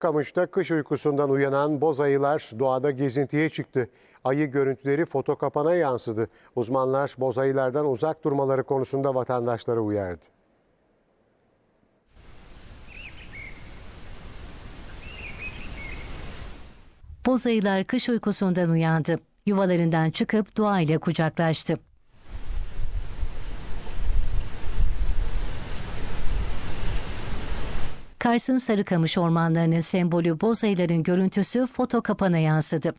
Kamış'ta kış uykusundan uyanan boz ayılar doğada gezintiye çıktı. Ayı görüntüleri foto kapana yansıdı. Uzmanlar boz ayılardan uzak durmaları konusunda vatandaşları uyardı. Boz ayılar kış uykusundan uyandı. Yuvalarından çıkıp doğayla kucaklaştı. Kars'ın Sarıkamış ormanlarının sembolü boz ayıların görüntüsü foto kapana yansıdı.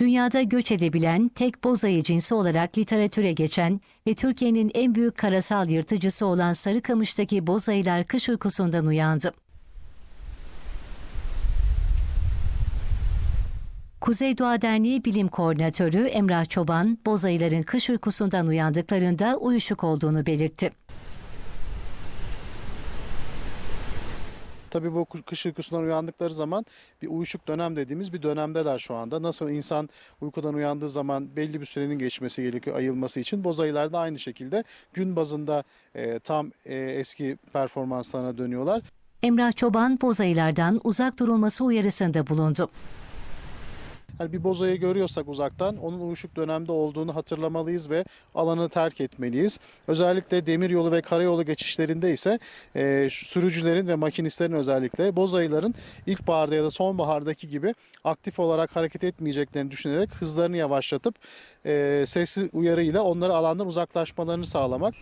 Dünyada göç edebilen tek boz ayı cinsi olarak literatüre geçen ve Türkiye'nin en büyük karasal yırtıcısı olan Sarıkamış'taki boz ayılar kış uykusundan uyandı. Kuzey Doğa Derneği Bilim Koordinatörü Emrah Çoban, boz ayıların kış uykusundan uyandıklarında uyuşuk olduğunu belirtti. Tabii bu kış uykusundan uyandıkları zaman bir uyuşuk dönem dediğimiz bir dönemdeler şu anda. Nasıl insan uykudan uyandığı zaman belli bir sürenin geçmesi gerekiyor ayılması için. Boz ayılar da aynı şekilde gün bazında e, tam e, eski performanslarına dönüyorlar. Emrah Çoban, boz ayılardan uzak durulması uyarısında bulundu. Hani bir bozayı görüyorsak uzaktan onun uyuşuk dönemde olduğunu hatırlamalıyız ve alanı terk etmeliyiz. Özellikle demiryolu ve karayolu geçişlerinde ise e, sürücülerin ve makinistlerin özellikle bozayıların ilkbaharda ya da sonbahardaki gibi aktif olarak hareket etmeyeceklerini düşünerek hızlarını yavaşlatıp e, sesli uyarıyla onları alandan uzaklaşmalarını sağlamak.